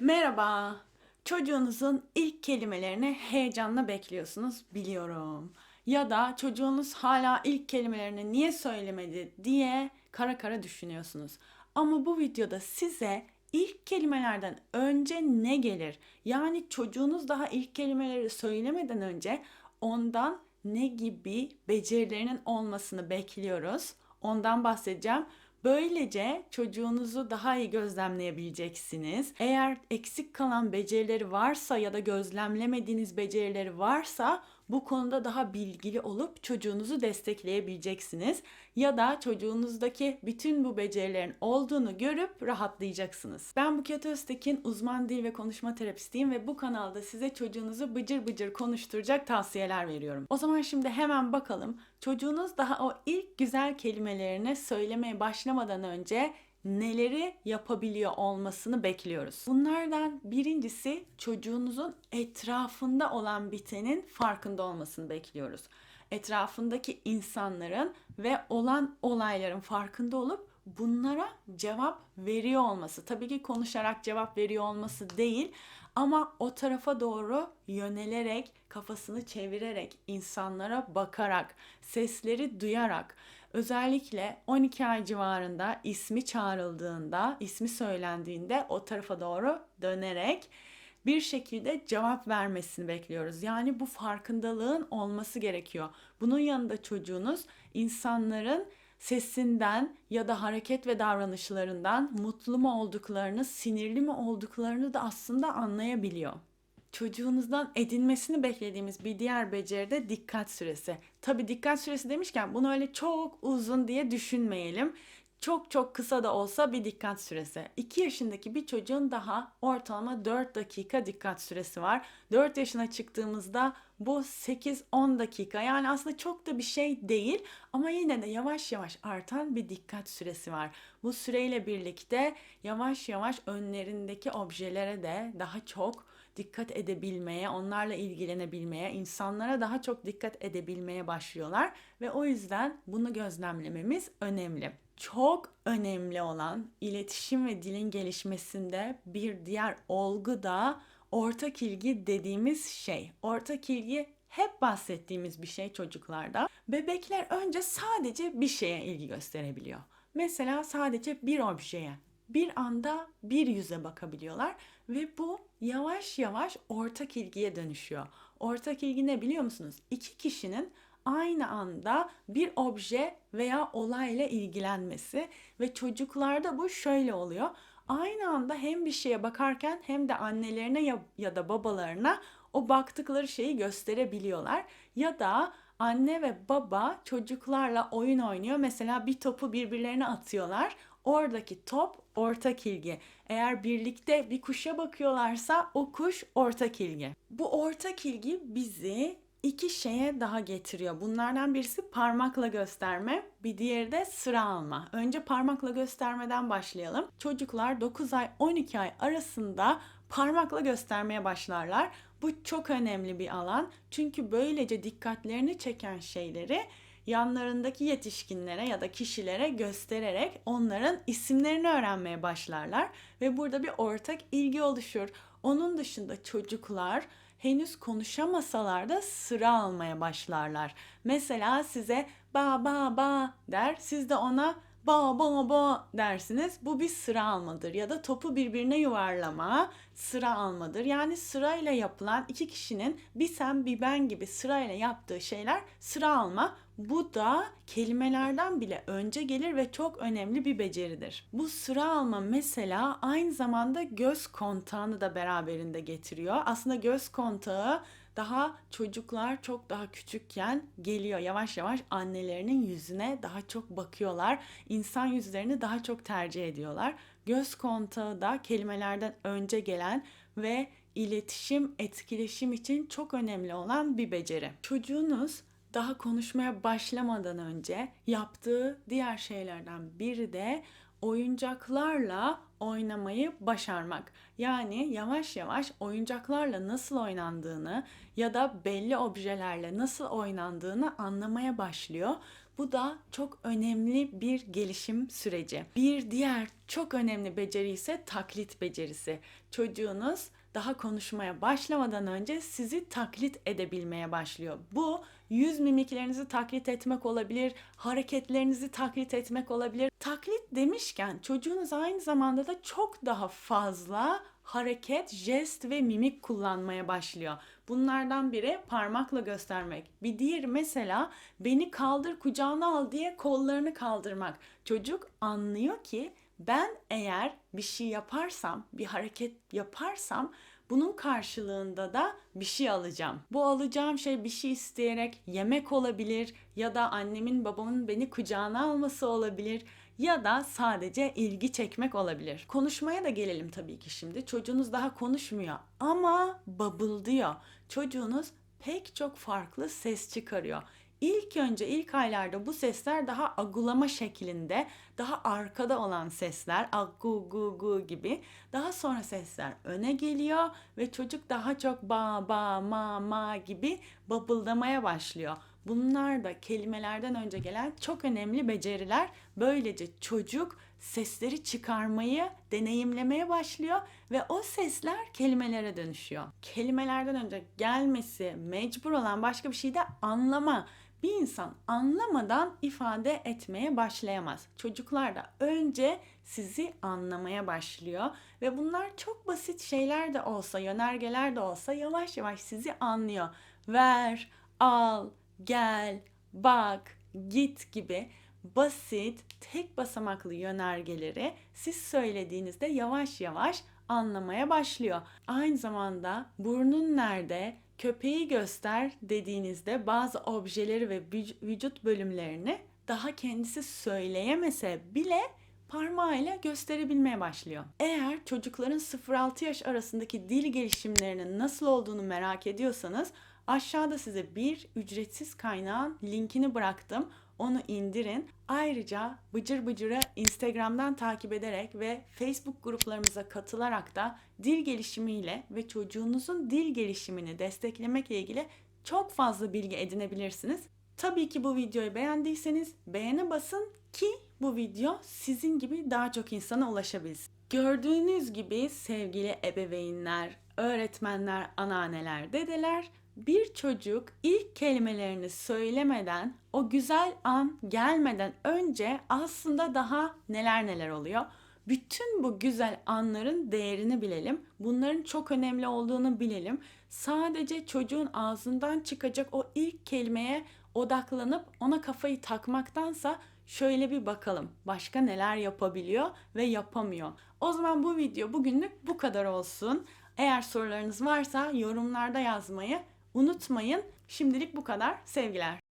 Merhaba. Çocuğunuzun ilk kelimelerini heyecanla bekliyorsunuz biliyorum. Ya da çocuğunuz hala ilk kelimelerini niye söylemedi diye kara kara düşünüyorsunuz. Ama bu videoda size ilk kelimelerden önce ne gelir? Yani çocuğunuz daha ilk kelimeleri söylemeden önce ondan ne gibi becerilerinin olmasını bekliyoruz. Ondan bahsedeceğim. Böylece çocuğunuzu daha iyi gözlemleyebileceksiniz. Eğer eksik kalan becerileri varsa ya da gözlemlemediğiniz becerileri varsa bu konuda daha bilgili olup çocuğunuzu destekleyebileceksiniz. Ya da çocuğunuzdaki bütün bu becerilerin olduğunu görüp rahatlayacaksınız. Ben Buket Öztekin, uzman dil ve konuşma terapistiyim ve bu kanalda size çocuğunuzu bıcır bıcır konuşturacak tavsiyeler veriyorum. O zaman şimdi hemen bakalım çocuğunuz daha o ilk güzel kelimelerini söylemeye başlamadan önce neleri yapabiliyor olmasını bekliyoruz. Bunlardan birincisi çocuğunuzun etrafında olan bitenin farkında olmasını bekliyoruz. Etrafındaki insanların ve olan olayların farkında olup bunlara cevap veriyor olması. Tabii ki konuşarak cevap veriyor olması değil ama o tarafa doğru yönelerek, kafasını çevirerek, insanlara bakarak, sesleri duyarak, özellikle 12 ay civarında ismi çağrıldığında, ismi söylendiğinde o tarafa doğru dönerek bir şekilde cevap vermesini bekliyoruz. Yani bu farkındalığın olması gerekiyor. Bunun yanında çocuğunuz insanların sesinden ya da hareket ve davranışlarından mutlu mu olduklarını, sinirli mi olduklarını da aslında anlayabiliyor. Çocuğunuzdan edinmesini beklediğimiz bir diğer beceri de dikkat süresi. Tabi dikkat süresi demişken bunu öyle çok uzun diye düşünmeyelim. Çok çok kısa da olsa bir dikkat süresi. 2 yaşındaki bir çocuğun daha ortalama 4 dakika dikkat süresi var. 4 yaşına çıktığımızda bu 8-10 dakika yani aslında çok da bir şey değil ama yine de yavaş yavaş artan bir dikkat süresi var. Bu süreyle birlikte yavaş yavaş önlerindeki objelere de daha çok dikkat edebilmeye, onlarla ilgilenebilmeye, insanlara daha çok dikkat edebilmeye başlıyorlar ve o yüzden bunu gözlemlememiz önemli. Çok önemli olan iletişim ve dilin gelişmesinde bir diğer olgu da ortak ilgi dediğimiz şey. Ortak ilgi hep bahsettiğimiz bir şey çocuklarda. Bebekler önce sadece bir şeye ilgi gösterebiliyor. Mesela sadece bir objeye, bir anda bir yüze bakabiliyorlar ve bu yavaş yavaş ortak ilgiye dönüşüyor. Ortak ilgi ne biliyor musunuz? İki kişinin aynı anda bir obje veya olayla ilgilenmesi ve çocuklarda bu şöyle oluyor. Aynı anda hem bir şeye bakarken hem de annelerine ya, da babalarına o baktıkları şeyi gösterebiliyorlar. Ya da anne ve baba çocuklarla oyun oynuyor. Mesela bir topu birbirlerine atıyorlar. Oradaki top ortak ilgi. Eğer birlikte bir kuşa bakıyorlarsa o kuş ortak ilgi. Bu ortak ilgi bizi iki şeye daha getiriyor. Bunlardan birisi parmakla gösterme, bir diğeri de sıra alma. Önce parmakla göstermeden başlayalım. Çocuklar 9 ay 12 ay arasında parmakla göstermeye başlarlar. Bu çok önemli bir alan. Çünkü böylece dikkatlerini çeken şeyleri yanlarındaki yetişkinlere ya da kişilere göstererek onların isimlerini öğrenmeye başlarlar ve burada bir ortak ilgi oluşur. Onun dışında çocuklar henüz konuşamasalar da sıra almaya başlarlar. Mesela size ba ba ba der, siz de ona ba ba ba dersiniz. Bu bir sıra almadır ya da topu birbirine yuvarlama sıra almadır. Yani sırayla yapılan iki kişinin bir sen bir ben gibi sırayla yaptığı şeyler sıra alma. Bu da kelimelerden bile önce gelir ve çok önemli bir beceridir. Bu sıra alma mesela aynı zamanda göz kontağını da beraberinde getiriyor. Aslında göz kontağı daha çocuklar çok daha küçükken geliyor. Yavaş yavaş annelerinin yüzüne daha çok bakıyorlar. İnsan yüzlerini daha çok tercih ediyorlar. Göz kontağı da kelimelerden önce gelen ve iletişim, etkileşim için çok önemli olan bir beceri. Çocuğunuz daha konuşmaya başlamadan önce yaptığı diğer şeylerden biri de oyuncaklarla oynamayı başarmak. Yani yavaş yavaş oyuncaklarla nasıl oynandığını ya da belli objelerle nasıl oynandığını anlamaya başlıyor. Bu da çok önemli bir gelişim süreci. Bir diğer çok önemli beceri ise taklit becerisi. Çocuğunuz daha konuşmaya başlamadan önce sizi taklit edebilmeye başlıyor. Bu yüz mimiklerinizi taklit etmek olabilir, hareketlerinizi taklit etmek olabilir. Taklit demişken çocuğunuz aynı zamanda da çok daha fazla hareket, jest ve mimik kullanmaya başlıyor. Bunlardan biri parmakla göstermek. Bir diğeri mesela beni kaldır kucağına al diye kollarını kaldırmak. Çocuk anlıyor ki ben eğer bir şey yaparsam, bir hareket yaparsam bunun karşılığında da bir şey alacağım. Bu alacağım şey bir şey isteyerek yemek olabilir ya da annemin babamın beni kucağına alması olabilir ya da sadece ilgi çekmek olabilir. Konuşmaya da gelelim tabii ki şimdi. Çocuğunuz daha konuşmuyor ama babıldıyor. Çocuğunuz pek çok farklı ses çıkarıyor. İlk önce ilk aylarda bu sesler daha agulama şeklinde, daha arkada olan sesler, agu gu gu gibi. Daha sonra sesler öne geliyor ve çocuk daha çok ba ba ma ma gibi babıldamaya başlıyor. Bunlar da kelimelerden önce gelen çok önemli beceriler. Böylece çocuk sesleri çıkarmayı deneyimlemeye başlıyor ve o sesler kelimelere dönüşüyor. Kelimelerden önce gelmesi mecbur olan başka bir şey de anlama. Bir insan anlamadan ifade etmeye başlayamaz. Çocuklar da önce sizi anlamaya başlıyor ve bunlar çok basit şeyler de olsa, yönergeler de olsa yavaş yavaş sizi anlıyor. Ver, al, gel, bak, git gibi basit tek basamaklı yönergeleri siz söylediğinizde yavaş yavaş anlamaya başlıyor. Aynı zamanda burnun nerede, köpeği göster dediğinizde bazı objeleri ve vücut bölümlerini daha kendisi söyleyemese bile parmağıyla gösterebilmeye başlıyor. Eğer çocukların 0-6 yaş arasındaki dil gelişimlerinin nasıl olduğunu merak ediyorsanız aşağıda size bir ücretsiz kaynağın linkini bıraktım. Onu indirin. Ayrıca Bıcır Bıcır'ı Instagram'dan takip ederek ve Facebook gruplarımıza katılarak da dil gelişimiyle ve çocuğunuzun dil gelişimini desteklemekle ilgili çok fazla bilgi edinebilirsiniz. Tabii ki bu videoyu beğendiyseniz beğene basın ki bu video sizin gibi daha çok insana ulaşabilsin. Gördüğünüz gibi sevgili ebeveynler, öğretmenler, anneanneler, dedeler bir çocuk ilk kelimelerini söylemeden, o güzel an gelmeden önce aslında daha neler neler oluyor. Bütün bu güzel anların değerini bilelim. Bunların çok önemli olduğunu bilelim. Sadece çocuğun ağzından çıkacak o ilk kelimeye odaklanıp ona kafayı takmaktansa şöyle bir bakalım. Başka neler yapabiliyor ve yapamıyor. O zaman bu video bugünlük bu kadar olsun. Eğer sorularınız varsa yorumlarda yazmayı unutmayın. Şimdilik bu kadar. Sevgiler.